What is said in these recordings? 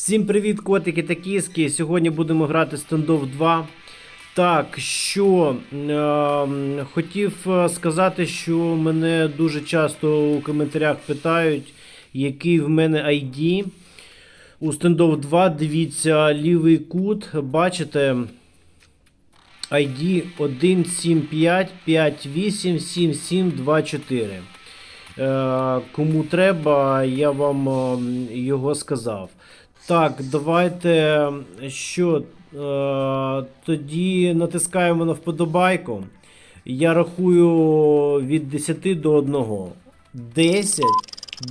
Всім привіт, котики та кіски. Сьогодні будемо грати стендов 2. Так, що е, хотів сказати, що мене дуже часто у коментарях питають, який в мене ID. У стендов 2 дивіться лівий кут, бачите. ID 175587724. Е, Кому треба, я вам е, його сказав. Так, давайте що? е, Тоді натискаємо на вподобайку. Я рахую від 10 до 1. 10,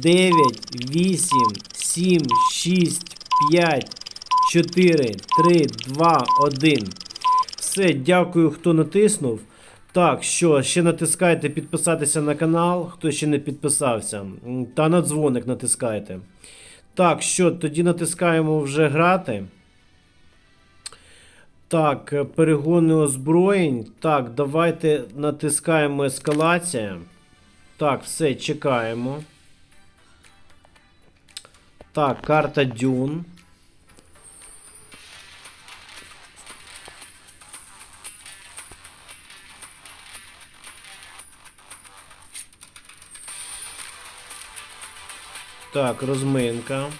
9, 8, 7, 6, 5, 4, 3, 2, 1. Все, дякую, хто натиснув. Так, що, ще натискайте підписатися на канал, хто ще не підписався. Та на дзвоник натискайте. Так, що, тоді натискаємо вже грати. Так, е, перегони озброєнь. Так, давайте натискаємо ескалація. Так, все, чекаємо. Так, карта Дюн. Так, розминка.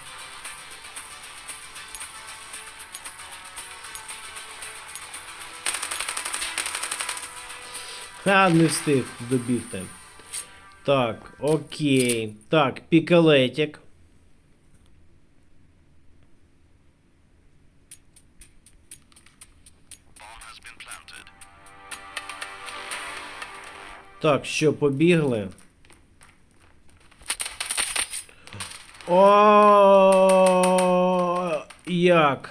Ха, не встиг добігти. Так, окей. Так, пікалетик. Так, що, побігли? О, як?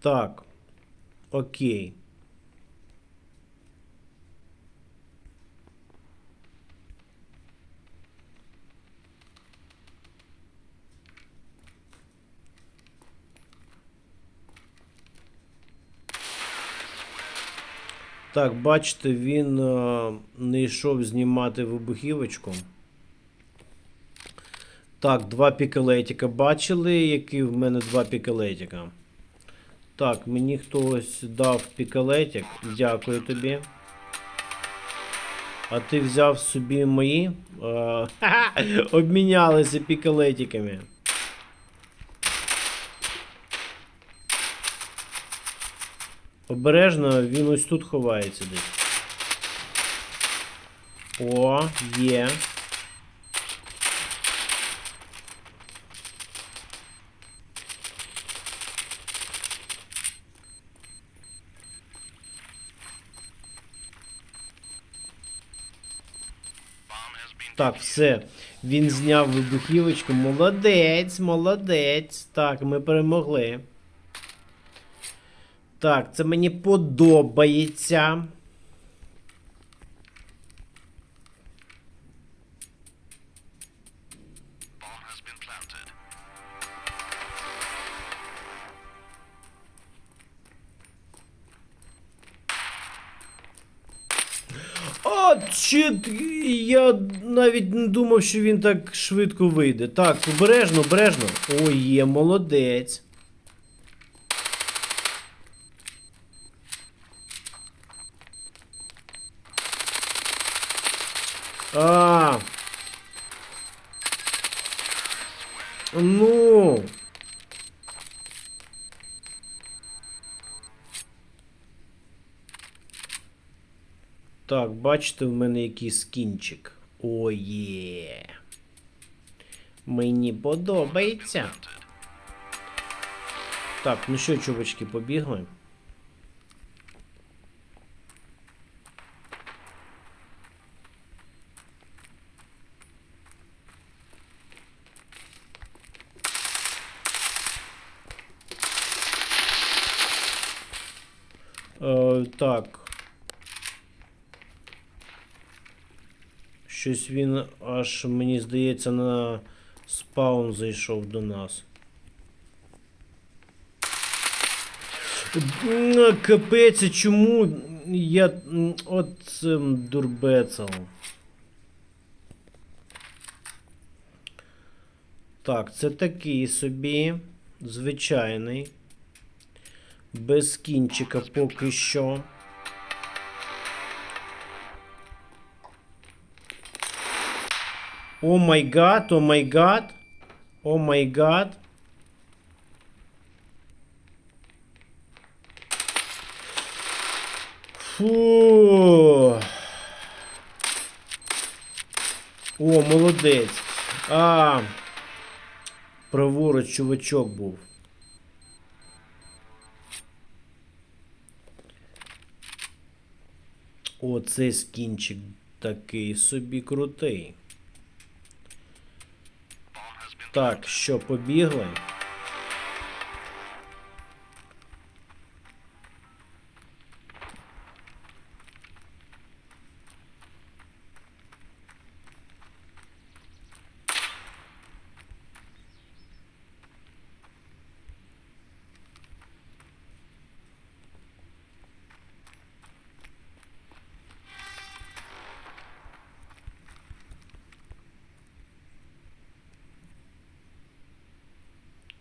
Так. Окей. Так, бачите, він е, не йшов знімати вибухівочку. Так, два пікалетика. Бачили, які в мене два пікалетика? Так, мені хтось дав пікалетик. Дякую тобі. А ти взяв собі мої? Е, обмінялися пікалетиками. Обережно, він ось тут ховається десь. О, є. Так, все. Він зняв вибухівочку. Молодець, молодець. Так, ми перемогли. Так, це мені подобається. Чит, я навіть не думав, що він так швидко вийде. Так, обережно, обережно. Ой, є, молодець. А. Ну. Так, бачите, в мене який скінчик. Оє. Мені подобається. Так, ну що, чувачки, побігли. Е, так. Щось він аж, мені здається, на спаун зайшов до нас. Капець, чому я. От дурбецел. Так, це такий собі. Звичайний. Без кінчика поки що. О май гад, о май гад. О май гад. Фу. О, молодець. А. Праворуч чувачок був. О, скінчик такий собі крутий. Так, що, побігли?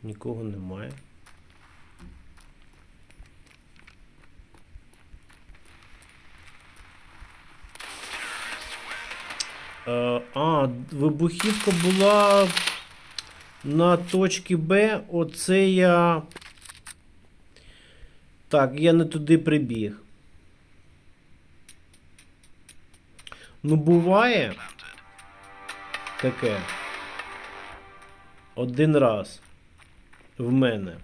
Нікого немає. Е, а, вибухівка була на точці Б. Оце я. Так, я не туди прибіг. Ну, буває. Таке. Один раз. В мене.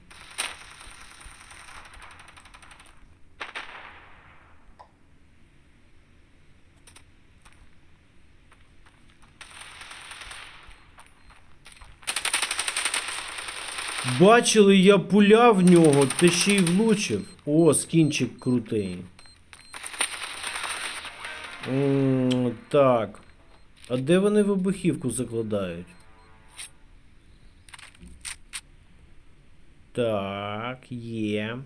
Бачили, я пуляв в нього, та ще й влучив. О, скінчик крутий. М, Так. А де вони вибухівку закладають? Так, є.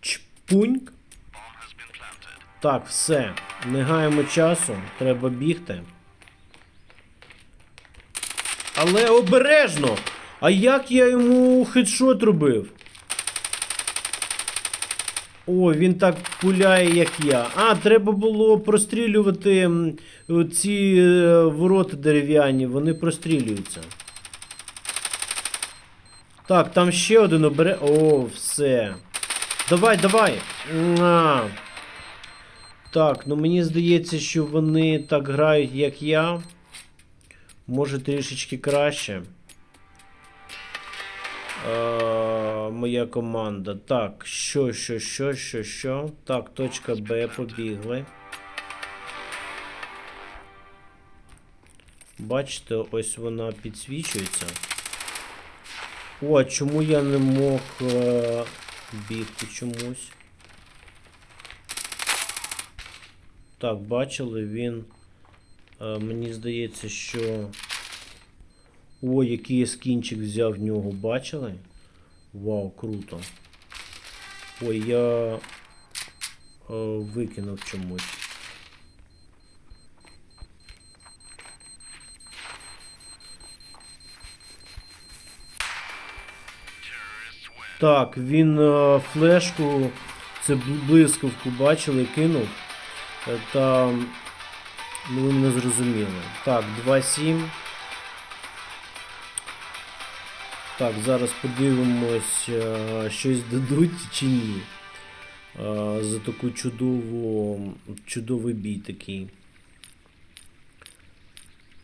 Чпуньк. Так, все. Не гаємо часу. Треба бігти. Але обережно! А як я йому хедшот робив? О, він так пуляє, як я. А, треба було прострілювати ці е, ворота дерев'яні, вони прострілюються. Так, там ще один обере. О, все. Давай, давай. На. Так, ну мені здається, що вони так грають, як я. Може трішечки краще. Е, моя команда. Так, що, що, що, що, що. Так, точка Б, побігли. Бачите, ось вона підсвічується. О, чому я не мог е, бігти чомусь? Так, бачили, він. Е, мені здається, що. О, який я скінчик взяв в нього, бачили? Вау, круто. Ой, я е, викинув чомусь. Так, він е, флешку, це блискавку бачили, кинув. Е, Та ну, ви не зрозуміли. Так, 2-7. Так, зараз подивимось, е, щось дадуть чи ні. За таку чудову, чудовий бій такий.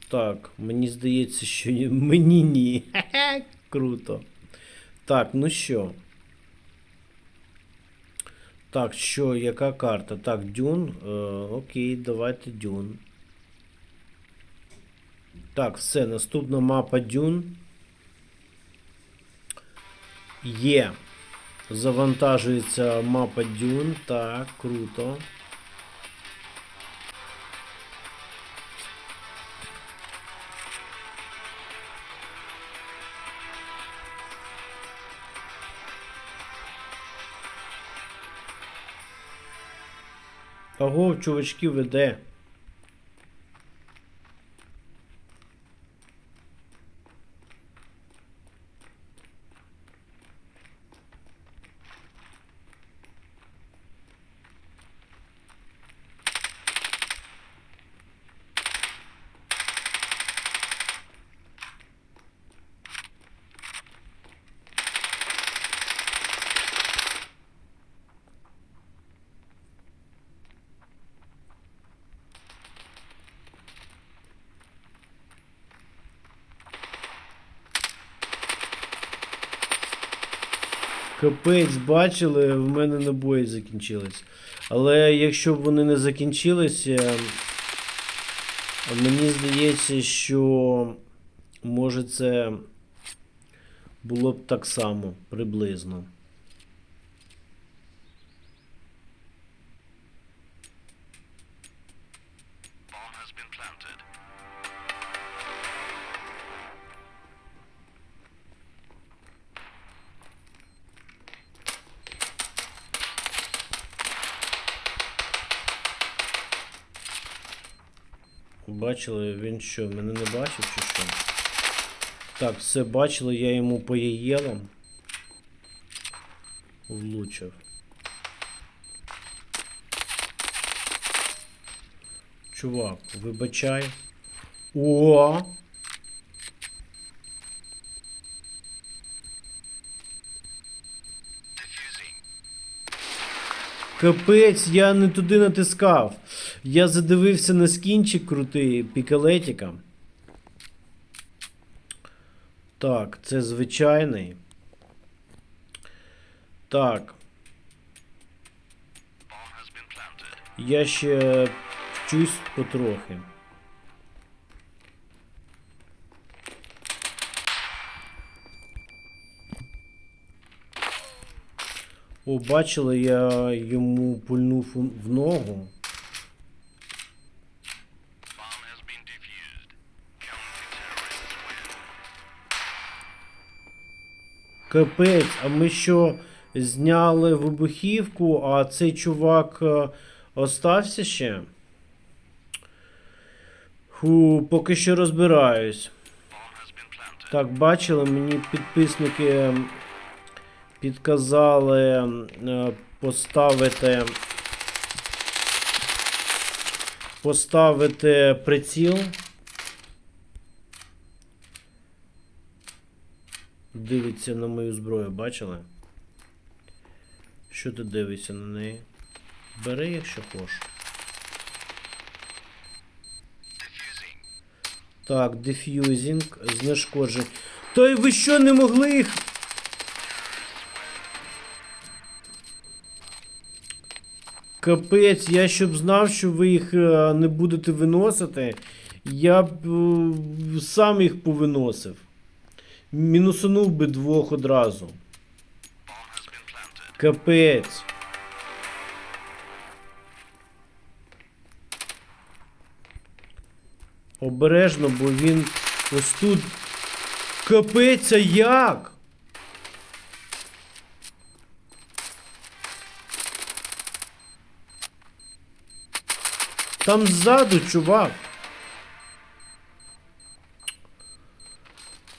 Так, мені здається, що ні- мені ні. Круто. Так, ну що? Так, що, яка карта? Так, Дюн. Е, окей, давайте Дюн. Так, все, наступна мапа Дюн. Є. Завантажується мапа Дюн. Так, круто. Аго, чувачки, веде. Капець, бачили, в мене набої закінчились. Але якщо б вони не закінчилися, мені здається, що може це було б так само приблизно. Бачили, він що, мене не бачив чи що? Так, все бачили, я йому по яєлам влучив. Чувак, вибачай. О! Капець, я не туди натискав. Я задивився на скінчик крутий пікалетіка. Так, це звичайний. Так, я ще вчусь потрохи. О, бачили, я йому пульнув в ногу. Капець, а ми що зняли вибухівку, а цей чувак е, остався ще? Фу, поки що розбираюсь. Так, бачили, мені підписники підказали е, поставити. Поставити приціл. Дивиться на мою зброю, бачили? Що ти дивишся на неї? Бери, якщо хочеш. Так, деф'юзінг, знешкоджень. Та й ви що не могли їх? Капець, я щоб знав, що ви їх е, не будете виносити, я б е, сам їх повиносив. Мінусанув би двох одразу. Капець. Обережно, бо він ось тут. Капець, як? Там ззаду, чувак.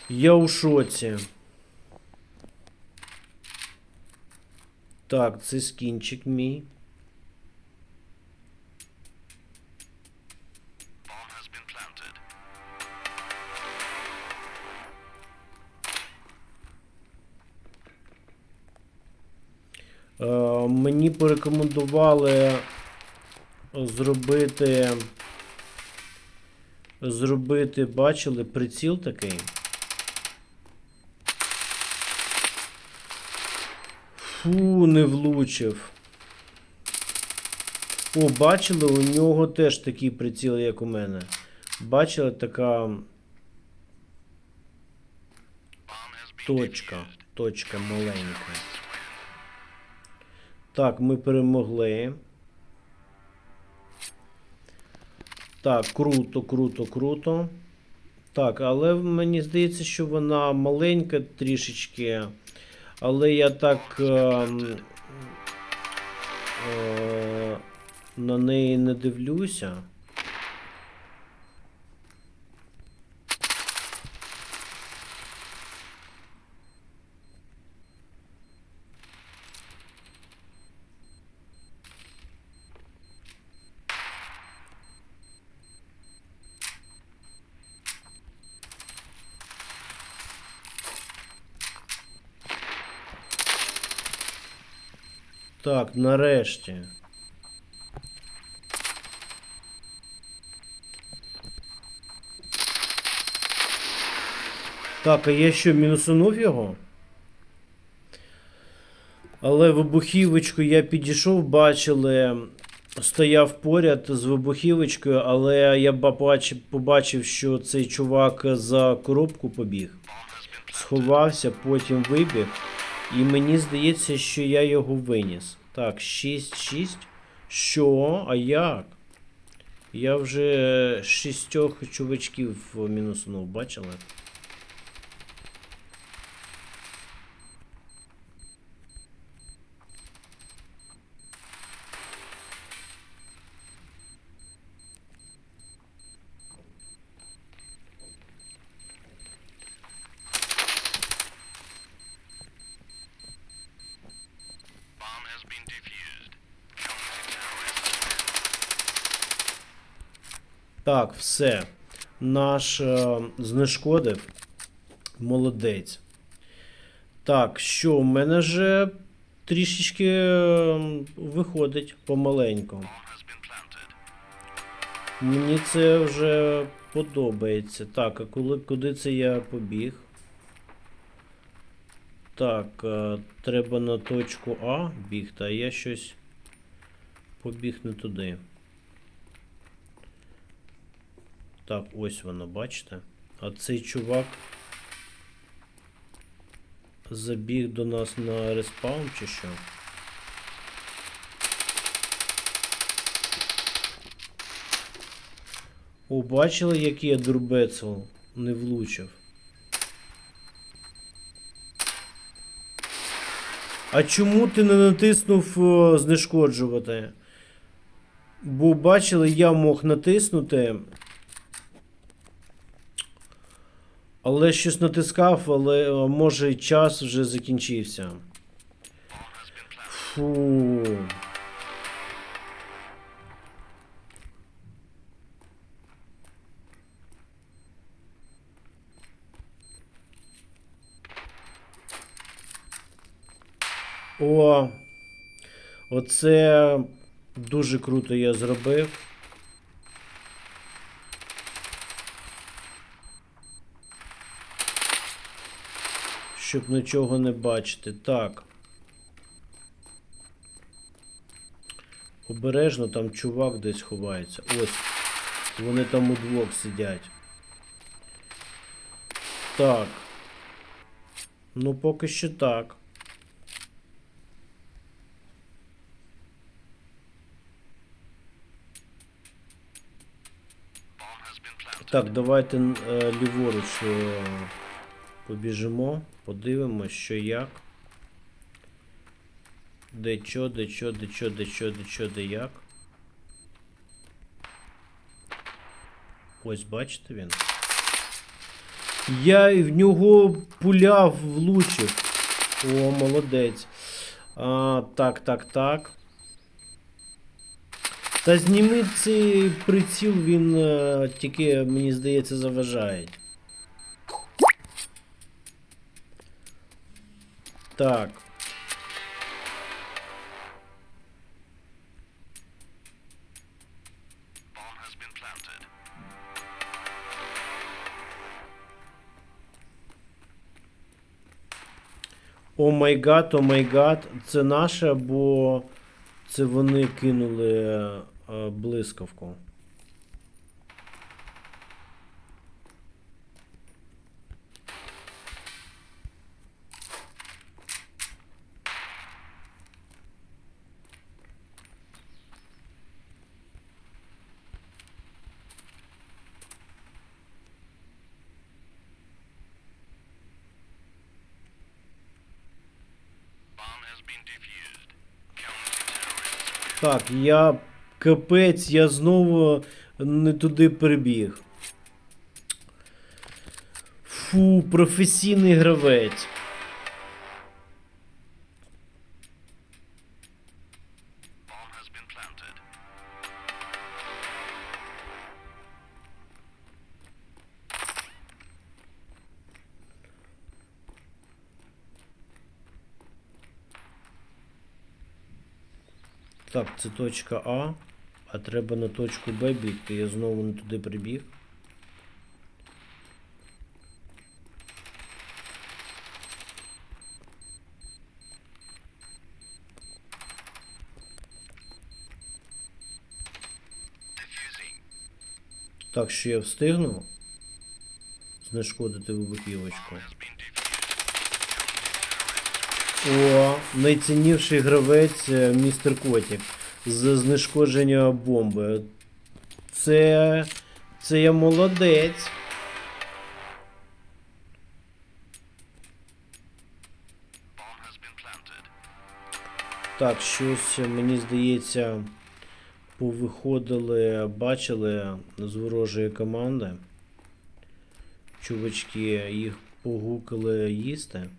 Я у шоці. Так, це скінчик мій. Е, мені порекомендували зробити. Зробити, бачили, приціл такий. Фу, не влучив. О, бачили, у нього теж такий приціл, як у мене. Бачили така точка. Точка маленька. Так, ми перемогли. Так, круто, круто, круто. Так, але мені здається, що вона маленька трішечки. Але я так. Е, е, на неї не дивлюся. Так, нарешті. Так, а я що, мінусунув його? Але вибухівочку я підійшов, бачили, стояв поряд з вибухівочкою, але я побачив, що цей чувак за коробку побіг. Сховався, потім вибіг. І мені здається, що я його виніс. Так, 6-6. Що? А як? Я вже шістьох чувачків мінусунув, бачили? Так, все. Наш е, знешкодив. Молодець. Так, що, в мене вже трішечки е, виходить помаленьку. Мені це вже подобається. Так, а коли, куди це я побіг? Так, е, треба на точку А бігти, а я щось побіг не туди. Так, ось воно, бачите? А цей чувак забіг до нас на респаун чи що? О, бачили, який я дурбецел не влучив. А чому ти не натиснув о, знешкоджувати? Бо бачили, я мог натиснути. Але щось натискав, але о, може час вже закінчився. Фу. О, оце дуже круто я зробив. Щоб нічого не бачити. Так. Обережно там чувак десь ховається. Ось. Вони там удвох сидять. Так. Ну, поки що так. Так, давайте е, ліворуч е, побіжимо, подивимось, що як. Де чо, де чо, де чо, де чо, де чо, де як. Ось бачите він. Я в нього пуляв, влучив. О, молодець. А, так, так, так. Та зніми цей приціл, він е, тільки, мені здається, заважає. Так. О май гад, о май гад. Це наше, бо це вони кинули е, блискавку. Так, я Капець, я знову не туди прибіг. Фу, професійний гравець. Це точка А, а треба на точку Б бігти. Я знову не туди прибіг. Так, що я встигну знешкодити вибухівочку. О, найцінніший гравець е, містер Котік знешкодження бомби. Це. Це я молодець. Так, щось мені здається, повиходили, бачили з ворожої команди. Чувачки їх погукали їсти.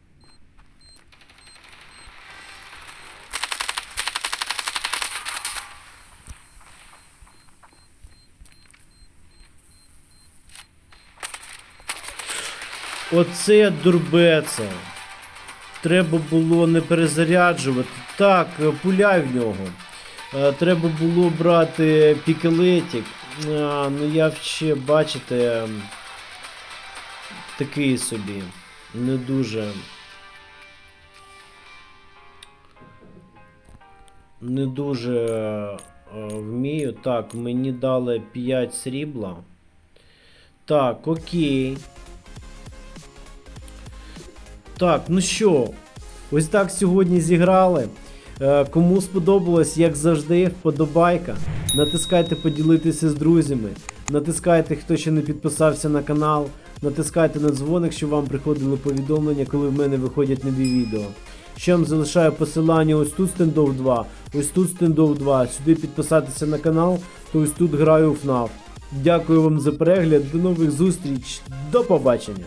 Оце дурбеце. Треба було не перезаряджувати. Так, е, пуляй в нього. Е, Треба було брати пікелетік. А, ну я ще, бачите, такий собі. Не дуже. Не дуже е, вмію. Так, мені дали 5 срібла. Так, окей. Так, ну що, ось так сьогодні зіграли. Е, Кому сподобалось, як завжди, вподобайка. Натискайте поділитися з друзями. Натискайте, хто ще не підписався на канал. Натискайте на дзвоник, щоб вам приходили повідомлення, коли в мене виходять нові відео. Ще вам залишаю посилання ось тут стендов 2, ось тут стендов 2. Сюди підписатися на канал, то ось тут граю в FNAF. Дякую вам за перегляд, до нових зустріч, до побачення!